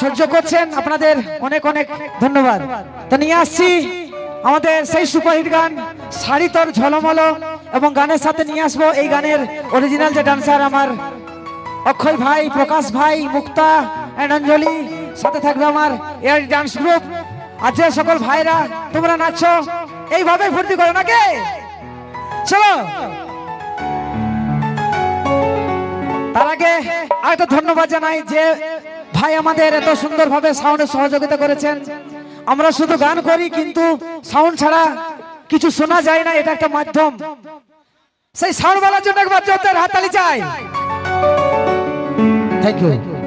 সহ্য করছেন। আপনাদের অনেক অনেক ধন্যবাদ। তো নিয়ে আসছি আমাদের সেই সুপারহিট গান শাড়ি তোর ঝলমলো, এবং গানের সাথে নিয়ে আসব এই গানের অরিজিনাল যে ডান্সার আমার অক্ষয় ভাই, প্রকাশ ভাই, মুক্তা অ্যান্ড অঞ্জলি। সাথে থাকবে আমার এয়ার ডান্স গ্রুপ আর যে সকল ভাইরা, তোমরা নাচছো এইভাবে ফুর্তি করো নাকি? চলো। তার আগে আরেকটা ধন্যবাদ জানাই যে ভাই আমাদের এত সুন্দরভাবে সাউন্ডে সহযোগিতা করেছেন। আমরা শুধু গান করি, কিন্তু সাউন্ড ছাড়া কিছু শোনা যায় না, এটা একটা মাধ্যম। সেই সাউন্ড বলার জন্য একবার জোরদার হাততালি চাই। থ্যাংক ইউ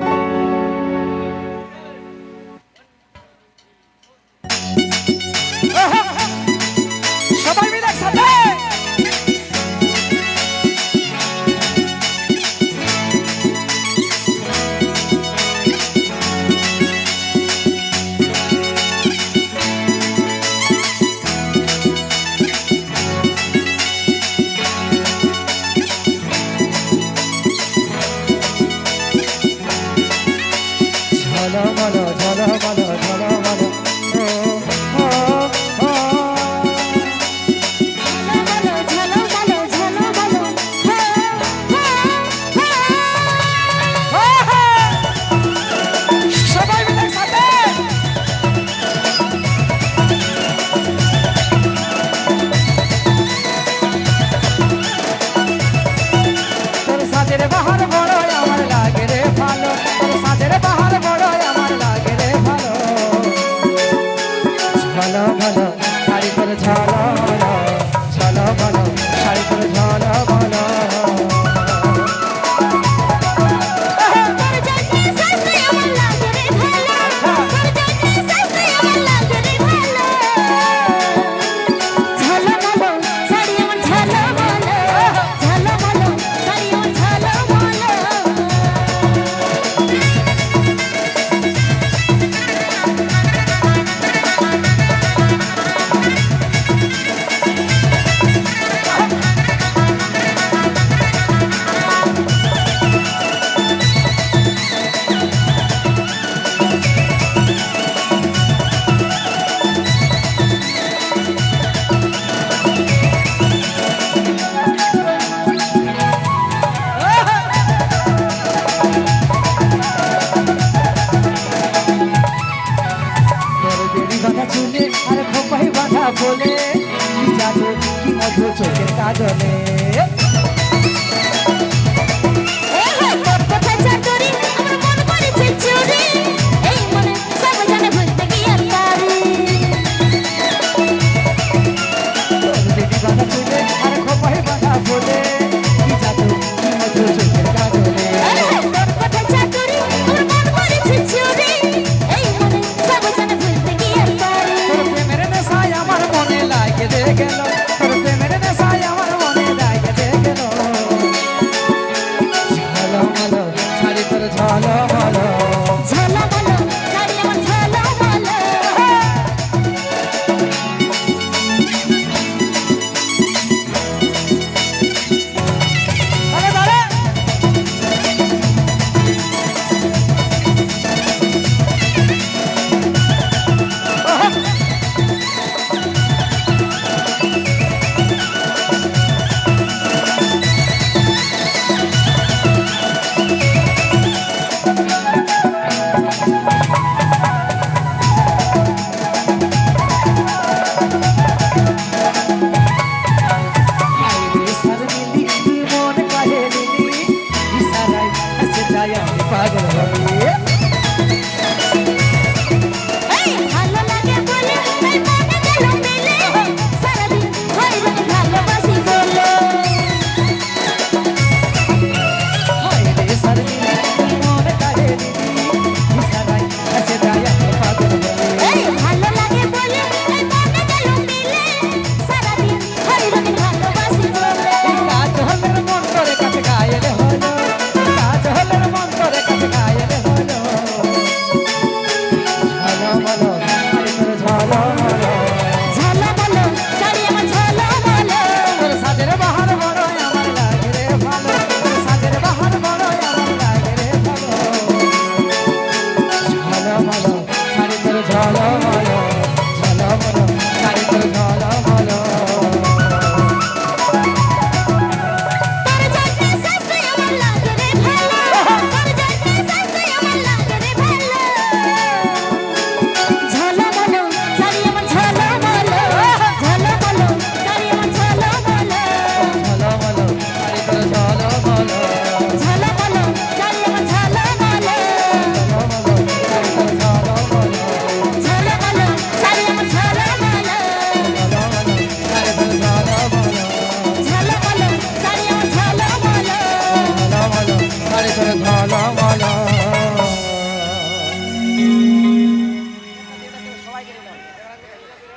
The 呗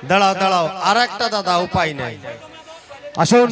দাঁড়াও দাঁড়াও আর একটা দাদা উপায় নাই। আসুন।